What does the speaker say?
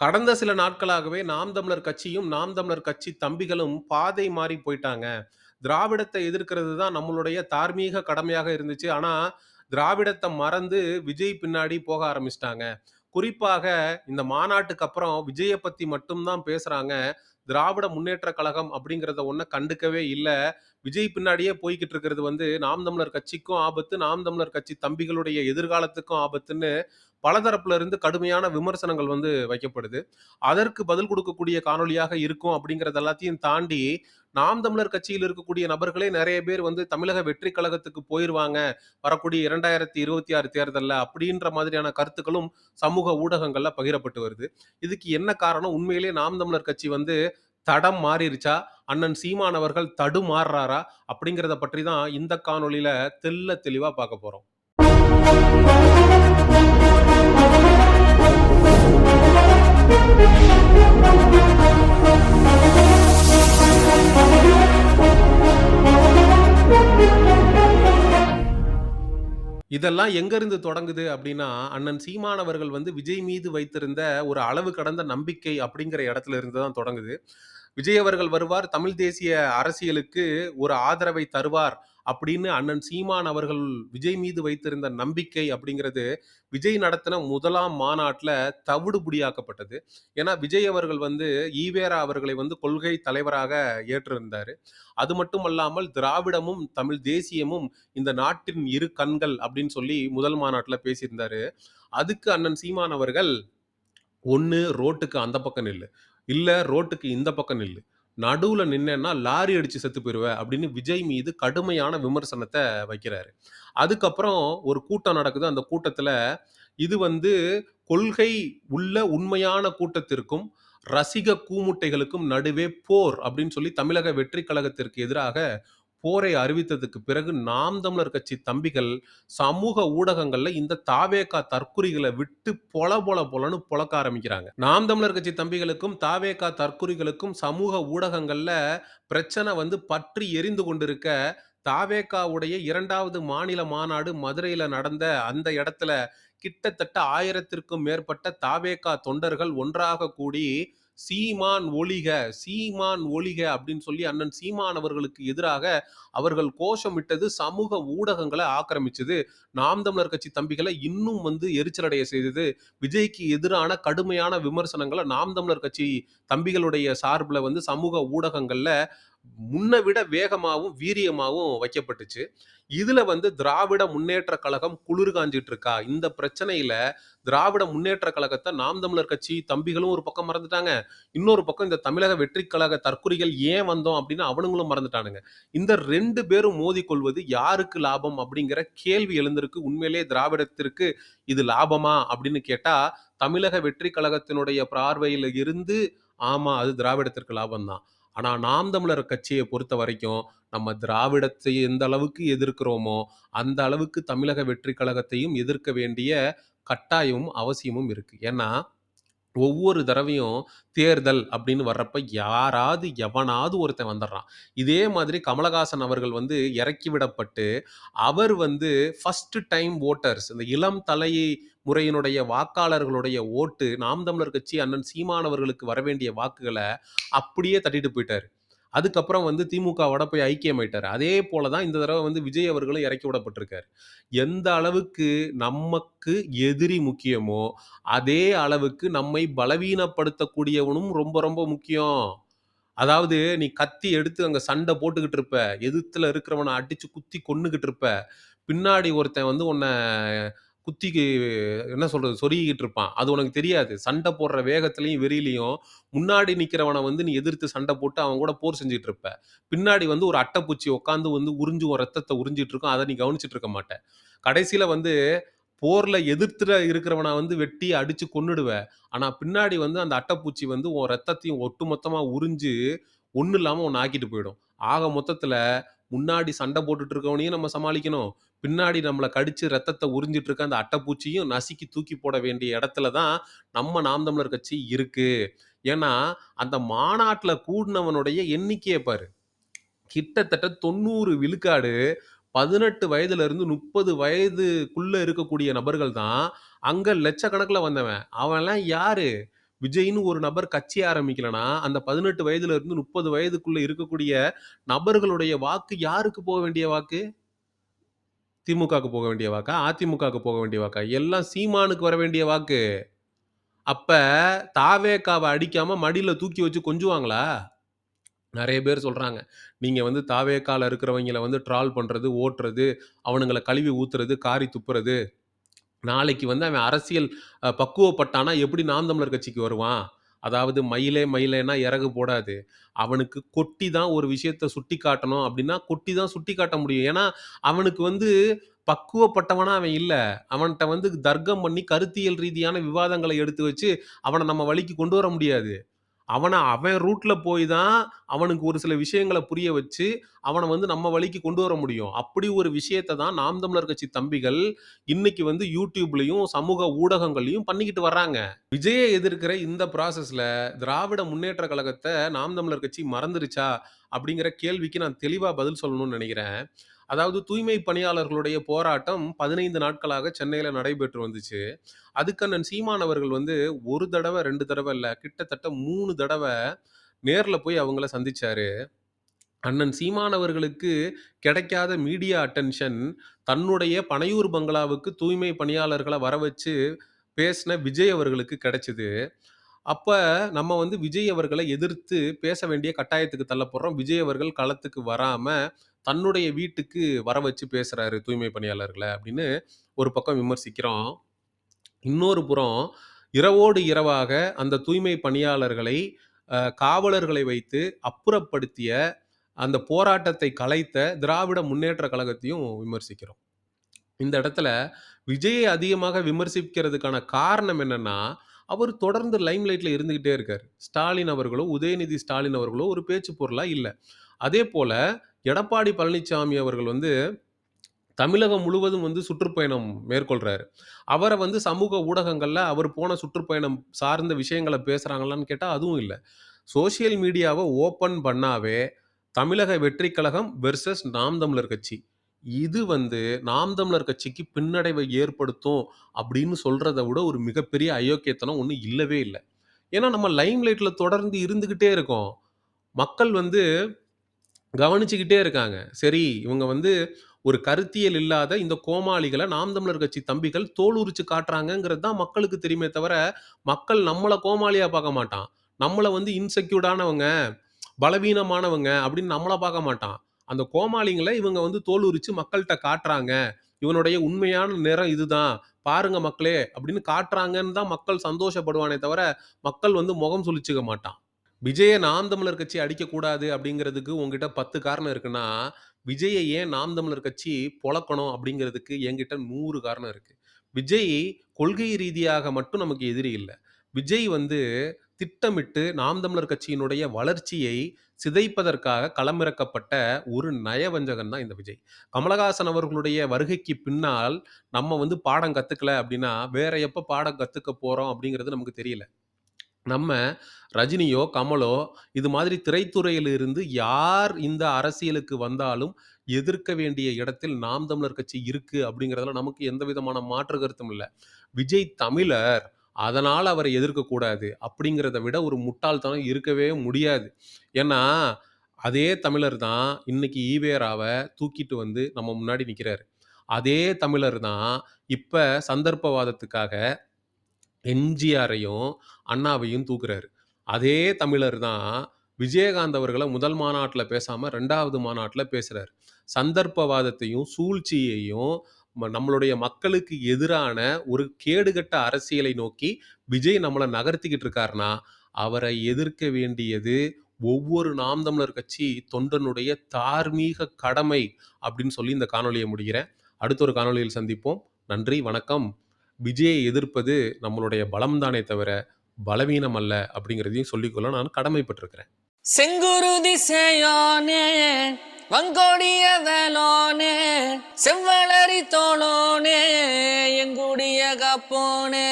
கடந்த சில நாட்களாகவே நாம் தமிழர் கட்சியும், நாம் தமிழர் கட்சி தம்பிகளும் பாதை மாறி போயிட்டாங்க. திராவிடத்தை எதிர்க்கிறது தான் நம்மளுடைய தார்மீக கடமையாக இருந்துச்சு. ஆனால் திராவிடத்தை மறந்து விஜய் பின்னாடி போக ஆரம்பிச்சிட்டாங்க. குறிப்பாக இந்த மாநாட்டுக்கு அப்புறம் விஜயை பற்றி மட்டும் தான் திராவிட முன்னேற்றக் கழகம் அப்படிங்கிறத ஒன்றும் கண்டுக்கவே இல்லை. விஜய் பின்னாடியே போய்க்கிட்டு இருக்கிறது வந்து நாம் தமிழர் கட்சிக்கும் ஆபத்து, நாம் தமிழர் கட்சி தம்பிகளுடைய எதிர்காலத்துக்கும் ஆபத்துன்னு பலதரப்புல இருந்து கடுமையான விமர்சனங்கள் வந்து வைக்கப்படுது. அதற்கு பதில் கொடுக்கக்கூடிய காணொளியாக இருக்கும் அப்படிங்கறது எல்லாத்தையும் தாண்டி, நாம் தமிழர் கட்சியில் இருக்கக்கூடிய நபர்களே நிறைய பேர் வந்து தமிழக வெற்றி கழகத்துக்கு போயிருவாங்க. வரக்கூடிய இரண்டாயிரத்தி இருபத்தி ஆறு தேர்தலில் அப்படின்ற மாதிரியான கருத்துக்களும் சமூக ஊடகங்கள்ல பகிரப்பட்டு வருது. இதுக்கு என்ன காரணம்? உண்மையிலேயே நாம் தமிழர் கட்சி வந்து தடம் மாறிடுச்சா அண்ணன் சீமான் அவர்கள் தடுமாறுறாரா? அப்படிங்கிறத பற்றி தான் இந்த காணொலியில தெள்ள தெளிவா பார்க்க போறோம். இதெல்லாம் எங்கேருந்து தொடங்குது அப்படின்னா, அண்ணன் சீமான் அவர்கள் வந்து விஜய் மீது வைத்திருந்த ஒரு அளவு கடந்த நம்பிக்கை அப்படிங்கிற இடத்துல இருந்து தான் தொடங்குது. விஜய் அவர்கள் வருவார், தமிழ் தேசிய அரசியலுக்கு ஒரு ஆதரவை தருவார் அப்படின்னு அண்ணன் சீமான் அவர்கள் விஜய் மீது வைத்திருந்த நம்பிக்கை அப்படிங்கிறது, விஜய் நடத்தின முதலாம் மாநாட்டில் தவிடுபுடியாக்கப்பட்டது ஏன்னா, விஜய் அவர்கள் வந்து ஈவேரா அவர்களை வந்து கொள்கை தலைவராக ஏற்றிருந்தார் அது மட்டும் அல்லாமல் திராவிடமும், தமிழ் தேசியமும் இந்த நாட்டின் இரு கண்கள் அப்படின்னு சொல்லி முதல் மாநாட்டில் பேசியிருந்தாரு. அதுக்கு அண்ணன் சீமான் அவர்கள், ஒன்று ரோட்டுக்கு அந்த பக்கம் நில்லு. இல்லை ரோட்டுக்கு இந்த பக்கம் நில்லு. நடுவில் நின்னேன்னா லாரி அடித்து செத்து போயிடுவேன் அப்படின்னு விஜய் மீது கடுமையான விமர்சனத்தை வைக்கிறாரு. அதுக்கப்புறம் ஒரு கூட்டம் நடக்குது. அந்த கூட்டத்தில் இது வந்து கொள்கை உள்ள உண்மையான கூட்டத்திற்கும், ரசிக கூமுட்டைகளுக்கும் நடுவே போர் அப்படின்னு சொல்லி தமிழக வெற்றி கழகத்திற்கு எதிராக போரை அறிவித்ததுக்கு பிறகு நாம் தமிழர் கட்சி தம்பிகள் சமூக ஊடகங்கள்ல இந்த தாவேகா தற்குறிகளை விட்டு பொல பொல பொலன்னு பொளக்க ஆரம்பிக்கிறாங்க. நாம் தமிழர் கட்சி தம்பிகளுக்கும், தாவேகா தற்குறிகளுக்கும் சமூக ஊடகங்கள்ல பிரச்சனை வந்து பற்றி எரிந்து கொண்டிருக்க, தாவேகாவுடைய இரண்டாவது மாநில மாநாடு மதுரையில நடந்த அந்த இடத்துல கிட்டத்தட்ட 1000த்திற்கும் மேற்பட்ட தாவேகா தொண்டர்கள் ஒன்றாக கூடி, "சீமான் ஒளிக சீமான் ஒளிக அப்படின்னு சொல்லி அண்ணன் சீமான் அவர்களுக்கு எதிராக அவர்கள் கோஷமிட்டது சமூக ஊடகங்களை ஆக்கிரமிச்சது. நாம் தமிழர் கட்சி தம்பிகளை இன்னும் வந்து எரிச்சலடைய செய்தது. விஜய்க்கு எதிரான கடுமையான விமர்சனங்களை நாம் தமிழர் கட்சி தம்பிகளுடைய சார்பில் வந்து சமூக ஊடகங்களில் முன்ன விட வேகமாகவும் வீரியமாகவும் வைக்கப்பட்டுச்சு. இதில் வந்து திராவிட முன்னேற்றக் கழகம் குளிர் காஞ்சிட்டு இருக்கா? இந்த பிரச்சனையில திராவிட முன்னேற்றக் கழகத்தை நாம் தமிழர் கட்சி தம்பிகளும் ஒரு பக்கம் மறந்துட்டாங்க. இன்னொரு பக்கம் இந்த தமிழக வெற்றி கழக தற்குறிகள் ஏன் வந்தோம் அப்படின்னு அவனுங்களும் மறந்துட்டானுங்க. இந்த ரெண்டு பேரும் மோதிக்கொள்வது யாருக்கு லாபம்? அப்படிங்கிற கேள்வி எழுந்திருக்கு. உண்மையிலேயே திராவிடத்திற்கு இது லாபமா? அப்படின்னு கேட்டா, தமிழக வெற்றி கழகத்தினுடைய பார்வையில் இருந்து, ஆமா அது திராவிடத்திற்கு லாபம் தான். ஆனால் நாம் தமிழர் கட்சியை பொறுத்த வரைக்கும் நம்ம திராவிடத்தை எந்த அளவுக்கு எதிர்க்கிறோமோ, அந்த அளவுக்கு தமிழக வெற்றி கழகத்தையும் எதிர்க்க வேண்டிய கட்டாயமும், அவசியமும் இருக்குது ஏன்னா, ஒவ்வொரு தடவையும் தேர்தல் அப்படின்னு வர்றப்ப யாராவது, எவனாவது ஒருத்தன் வந்துடுறான் இதே மாதிரி கமலஹாசன் அவர்கள் வந்து இறக்கி விடப்பட்டு, அவர் வந்து ஃபர்ஸ்ட் டைம் ஓட்டர்ஸ் இந்த இளம் தலை முறையினுடைய வாக்காளர்களுடைய ஓட்டு நாம் தமிழர் கட்சி அண்ணன் சீமானவர்களுக்கு வர வரவேண்டிய வாக்குகளை அப்படியே தட்டிட்டு போயிட்டார். அதுக்கப்புறம் வந்து திமுகவோட போய் ஐக்கியமாயிட்டார் அதே போல தான் இந்த தடவை வந்து விஜய் அவர்களும் இறக்கி விடப்பட்டிருக்காரு. எந்த அளவுக்கு நமக்கு எதிரி முக்கியமோ, அதே அளவுக்கு நம்மை பலவீனப்படுத்தக்கூடியவனும் ரொம்ப ரொம்ப முக்கியம். அதாவது நீ கத்தி எடுத்து அங்கே சண்டை போட்டுக்கிட்டு இருப்ப. எதிர்த்துல இருக்கிறவனை அடிச்சு குத்தி கொண்டுகிட்டு இருப்ப. பின்னாடி ஒருத்தன் வந்து உன்னை குத்திக்கு என்ன சொல்றது? சொருகிக்கிட்டு இருப்பான். அது உனக்கு தெரியாது. சண்டை போடுற வேகத்திலையும் வெறியிலையும் முன்னாடி நிற்கிறவனை வந்து நீ எதிர்த்து சண்டை போட்டு அவன் கூட போர் செஞ்சுட்டு இருப்ப. பின்னாடி வந்து ஒரு அட்டைப்பூச்சி உட்காந்து வந்து உறிஞ்சு உன் ரத்தத்தை உறிஞ்சிட்டு இருக்கும். அதை நீ கவனிச்சிட்டு இருக்க மாட்டேன் கடைசியில வந்து போர்ல எதிர்த்துல இருக்கிறவனை வந்து வெட்டி அடிச்சு கொன்னுடுவ. ஆனா, பின்னாடி வந்து அந்த அட்டைப்பூச்சி வந்து உன் ரத்தத்தையும் ஒட்டுமொத்தமா உறிஞ்சு, ஒண்ணும் இல்லாம உன்ன ஆக்கிட்டு போயிடும். ஆக மொத்தத்துல முன்னாடி சண்டை போட்டுட்டு இருக்கவனையும் நம்ம சமாளிக்கணும். பின்னாடி நம்மளை கடிச்சு ரத்தத்தை உறிஞ்சிட்டு இருக்க அந்த அட்டைப்பூச்சியும் நசுக்கி தூக்கி போட வேண்டிய இடத்துல தான் நம்ம நாம் தமிழர் கட்சி இருக்கு. ஏன்னா, அந்த மாநாட்டில் கூடினவனுடைய எண்ணிக்கையை பாரு. கிட்டத்தட்ட 90 விழுக்காடு 18 வயதுல இருந்து 30 வயதுக்குள்ள இருக்கக்கூடிய நபர்கள் தான், அங்க லட்சக்கணக்கில் வந்தவன். அவன்லாம் யாரு? விஜய்னு ஒரு நபர் கட்சி ஆரம்பிக்கலனா, அந்த 18 வயதுல இருந்து 30 வயதுக்குள்ள இருக்கக்கூடிய நபர்களுடைய வாக்கு யாருக்கு போக வேண்டிய வாக்கு? திமுகவுக்கு போக வேண்டிய வாக்கா? அதிமுகவுக்கு போக வேண்டிய வாக்கா? எல்லாம் சீமானுக்கு வர வேண்டிய வாக்கு. அப்போ தாவேக்காவை அடிக்காமல் மடியில் தூக்கி வச்சு கொஞ்சுவாங்களா? நிறைய பேர் சொல்கிறாங்க நீங்கள் வந்து தாவேகால இருக்கிறவங்கள வந்து ட்ரால் பண்ணுறது ஓட்டுறது, அவனுங்களை கழுவி ஊற்றுறது காரி துப்புறது. நாளைக்கு வந்து அவன் அரசியல் பக்குவப்பட்டானா எப்படி நாம் தமிழர் கட்சிக்கு வருவான்? அதாவது மயிலே மயிலேன்னா இறகு போடாது. அவனுக்கு கொட்டி தான் ஒரு விஷயத்த சுட்டி காட்டணும் அப்படின்னா, கொட்டி தான் சுட்டி காட்ட முடியும். ஏன்னா, அவனுக்கு வந்து பக்குவப்பட்டவனா அவன் இல்லை அவன்கிட்ட வந்து தர்க்கம் பண்ணி கருத்தியல் ரீதியான விவாதங்களை எடுத்து வச்சு, அவனை நம்ம வழிக்கு கொண்டு வர முடியாது. அவனை அவன் ரூட்ல போய் தான் அவனுக்கு ஒரு சில விஷயங்கள புரிய வச்சு, அவனை வந்து நம்ம வழிக்கு கொண்டு வர முடியும். அப்படி ஒரு விஷயத்தை தான் நாம் தமிழர் கட்சி தம்பிகள் இன்னைக்கு வந்து யூடியூப்லையும் சமூக ஊடகங்கள்லயும் பண்ணிக்கிட்டு வர்றாங்க. விஜயை எதிர்க்கிற இந்த ப்ராசஸ்ல திராவிட முன்னேற்ற கழகத்தை நாம் தமிழர் கட்சி மறந்துருச்சா? அப்படிங்கிற கேள்விக்கு நான் தெளிவாக பதில் சொல்லணும்னு நினைக்கிறேன் அதாவது தூய்மை பணியாளர்களுடைய போராட்டம் 15 நாட்களாக சென்னையில் நடைபெற்று வந்துச்சு. அதுக்கண்ணன் சீமான் அவர்கள் வந்து ஒரு தடவை ரெண்டு தடவை இல்லை கிட்டத்தட்ட மூணு தடவை நேரில் போய் அவங்கள சந்திச்சாரு. அண்ணன் சீமான் அவர்களுக்கு கிடைக்காத மீடியா அட்டென்ஷன் தன்னுடைய பனையூர் பங்களாவுக்கு தூய்மை பணியாளர்களை வர வச்சு பேசின விஜய் அவர்களுக்கு கிடைச்சிது அப்போ நம்ம வந்து விஜய் அவர்களை எதிர்த்து பேச வேண்டிய கட்டாயத்துக்கு தள்ளப்படுறோம். விஜய் அவர்கள் களத்துக்கு வராமல் தன்னுடைய வீட்டுக்கு வர வச்சு பேசுறாரு தூய்மை பணியாளர்களை அப்படின்னு ஒரு பக்கம் விமர்சிக்கிறோம். இன்னொரு புறம் இரவோடு இரவாக அந்த தூய்மை பணியாளர்களை காவலர்களை வைத்து அப்புறப்படுத்திய, அந்த போராட்டத்தை கலைத்த திராவிட முன்னேற்ற கழகத்தையும் விமர்சிக்கிறோம். இந்த இடத்துல விஜயை அதிகமாக விமர்சிக்கிறதுக்கான காரணம் என்னன்னா, அவர் தொடர்ந்து லைம் லைட்ல இருந்துகிட்டே இருக்காரு. ஸ்டாலின் அவர்களோ, உதயநிதி ஸ்டாலின் அவர்களோ ஒரு பேச்சு பொருளா அதே போல் எடப்பாடி பழனிச்சாமி அவர்கள் வந்து தமிழகம் முழுவதும் வந்து சுற்றுப்பயணம் மேற்கொள்கிறாரு அவரை வந்து சமூக ஊடகங்களில் அவர் போன சுற்றுப்பயணம் சார்ந்த விஷயங்களை பேசுகிறாங்களான்னு கேட்டால் அதுவும் இல்லை சோசியல் மீடியாவை ஓப்பன் பண்ணாவே தமிழக வெற்றி கழகம் வெர்சஸ் நாம் தமிழர் கட்சி. இது வந்து நாம் தமிழர் கட்சிக்கு பின்னடைவை ஏற்படுத்தும் அப்படின்னு சொல்கிறத விட ஒரு மிகப்பெரிய அயோக்கியத்தனம் ஒன்றும் இல்லவே இல்லை ஏன்னா நம்ம லைம் லைட்டில் தொடர்ந்து இருந்துக்கிட்டே இருக்கோம். மக்கள் வந்து கவனிச்சுக்கிட்டே இருக்காங்க. சரி, இவங்க வந்து ஒரு கருத்தியல் இல்லாத இந்த கோமாளிகள நாம் தமிழர் கட்சி தம்பிகள் தோல் உரிச்சு காட்டுறாங்கங்கிறது தான் மக்களுக்கு தெரியுமே தவிர, மக்கள் நம்மள கோமாளியா பார்க்க மாட்டான். நம்மள வந்து இன்செக்யூர்டானவங்க, பலவீனமானவங்க அப்படின்னு நம்மள பார்க்க மாட்டான். அந்த கோமாளிங்கள இவங்க வந்து தோல் உரிச்சு மக்கள்ட்ட காட்டுறாங்க. இவனுடைய உண்மையான நிறம் இதுதான். பாருங்க மக்களே அப்படின்னு காட்டுறாங்கன்னு தான் மக்கள் சந்தோஷப்படுவானே தவிர, மக்கள் வந்து முகம் சுளிச்சுக்க மாட்டான். விஜய நாம் தமிழர் கட்சி அடிக்கக்கூடாது அப்படிங்கிறதுக்கு உங்ககிட்ட பத்து காரணம் இருக்குன்னா, விஜயை ஏன் நாம் தமிழர் கட்சி பொழக்கணும் அப்படிங்கிறதுக்கு என்கிட்ட நூறு காரணம் இருக்கு. விஜய் கொள்கை ரீதியாக மட்டும் நமக்கு எதிரி இல்லை விஜய் வந்து திட்டமிட்டு நாம் தமிழர் கட்சியினுடைய வளர்ச்சியை சிதைப்பதற்காக களமிறக்கப்பட்ட ஒரு நயவஞ்சகன் தான் இந்த விஜய். கமலஹாசன் அவர்களுடைய வருகைக்கு பின்னால் நம்ம வந்து பாடம் கத்துக்கல அப்படின்னா, வேற எப்ப பாடம் கத்துக்க போறோம் அப்படிங்கிறது நமக்கு தெரியல. நம்ம ரஜினியோ, கமலோ இது மாதிரி திரைத்துறையிலிருந்து யார் இந்த அரசியலுக்கு வந்தாலும் எதிர்க்க வேண்டிய இடத்தில் நாம் தமிழர் கட்சி இருக்கு அப்படிங்கிறதுல நமக்கு எந்த விதமான மாற்று கருத்தும் இல்ல. விஜய் தமிழர். அதனால அவரை எதிர்க்கக்கூடாது அப்படிங்கிறத விட ஒரு முட்டாள்தனம் இருக்கவே முடியாது. ஏன்னா, அதே தமிழர் தான் இன்னைக்கு ஈவேராவ தூக்கிட்டு வந்து நம்ம முன்னாடி நிக்கிறாரு. அதே தமிழர் தான் இப்ப சந்தர்ப்பவாதத்துக்காக எம்ஜிஆரையும், அண்ணாவையும் தூக்குறாரு. அதே தமிழர் தான் விஜயகாந்த் அவர்களை முதல் மாநாட்டில் பேசாமல் ரெண்டாவது மாநாட்டில் பேசுகிறார் சந்தர்ப்பவாதத்தையும், சூழ்ச்சியையும் நம்மளுடைய மக்களுக்கு எதிரான ஒரு கேடுகட்ட அரசியலை நோக்கி விஜய் நம்மளை நகர்த்திக்கிட்டு இருக்காருனா அவரை எதிர்க்க வேண்டியது ஒவ்வொரு நாம் தமிழர் கட்சி தொண்டனுடைய தார்மீக கடமை அப்படின்னு சொல்லி இந்த காணொலியை முடிகிறேன் அடுத்த ஒரு காணொளியில் சந்திப்போம். நன்றி, வணக்கம். விஜயை எதிர்ப்பது நம்மளுடைய பலம்தானே தவிர, பலவீனம் அல்ல அப்படிங்கிறதையும் சொல்லிக்கொள்ள நான் கடமைப்பட்டிருக்கிறேன். செங்குருதி சேயோனே வங்கோடிய வேலோனே செவ்வளரி தோளோனே எங்குடிய கப்போனே